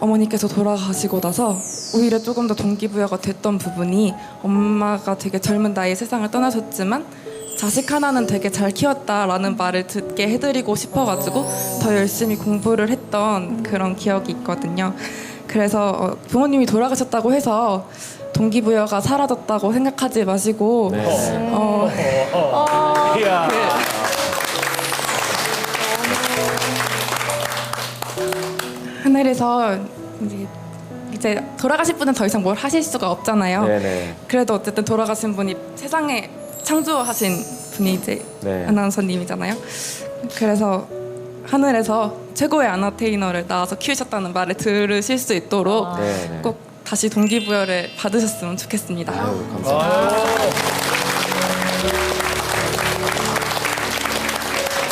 어머니께서 돌아가시고 나서 오히려 조금 더 동기부여가 됐던 부분이 엄마가 되게 젊은 나이에 세상을 떠나셨지만 자식 하나는 되게 잘 키웠다라는 말을 듣게 해드리고 싶어가지고 더 열심히 공부를 했던 그런 기억이 있거든요. 그래서 어, 부모님이 돌아가셨다고 해서 동기부여가 사라졌다고 생각하지 마시고 어, 이야. 하늘에서 이제, 이제 돌아가실 분은 더 이상 뭘 하실 수가 없잖아요. 네네. 그래도 어쨌든 돌아가신 분이 세상에 창조하신 분이 이제 네. 아나운서님이잖아요. 그래서 하늘에서 최고의 아나테이너를 낳아서 키우셨다는 말을 들으실 수 있도록 네네. 꼭 다시 동기부여를 받으셨으면 좋겠습니다. 아유, 감사합니다.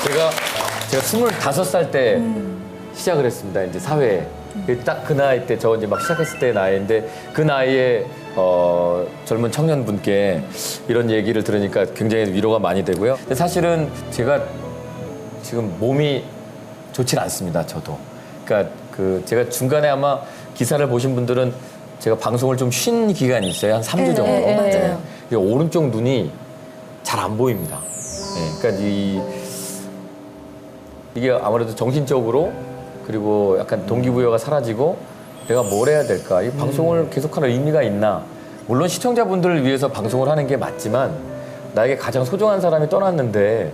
제가 제가 스물다섯 살때 시작을 했습니다. 이제 사회에 딱 그 나이 때 저 이제 막 시작했을 때 나이인데 그 나이에 어, 젊은 청년분께 이런 얘기를 들으니까 굉장히 위로가 많이 되고요. 근데 사실은 제가 지금 몸이 좋질 않습니다. 저도. 그러니까 그 제가 중간에 아마 기사를 보신 분들은 제가 방송을 좀 쉰 기간이 있어요. 한 3주 정도. 네, 네, 네. 오른쪽 눈이 잘 안 보입니다. 네, 그러니까 이 이게 아무래도 정신적으로 그리고 약간 동기부여가 사라지고 내가 뭘 해야 될까? 이 방송을 계속하는 의미가 있나? 물론 시청자분들을 위해서 방송을 하는 게 맞지만 나에게 가장 소중한 사람이 떠났는데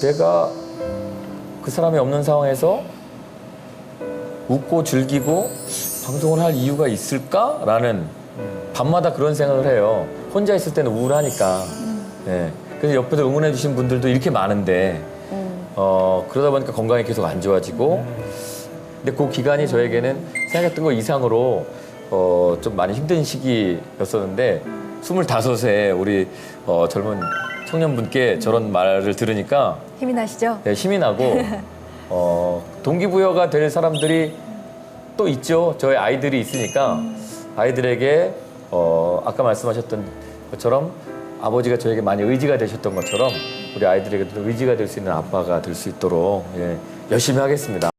내가 그 사람이 없는 상황에서 웃고 즐기고 방송을 할 이유가 있을까라는 밤마다 그런 생각을 해요. 혼자 있을 때는 우울하니까. 예. 그래서 옆에서 응원해 주신 분들도 이렇게 많은데 어, 그러다 보니까 건강이 계속 안 좋아지고 근데 그 기간이 저에게는 생각했던 것 이상으로 어, 좀 많이 힘든 시기였었는데 스물다섯에 우리 어, 젊은 청년분께 저런 말을 들으니까 힘이 나시죠? 네, 힘이 나고 어, 동기부여가 될 사람들이 또 있죠. 저희 아이들이 있으니까 아이들에게 어, 아까 말씀하셨던 것처럼 아버지가 저에게 많이 의지가 되셨던 것처럼 우리 아이들에게도 의지가 될 수 있는 아빠가 될 수 있도록 예, 열심히 하겠습니다.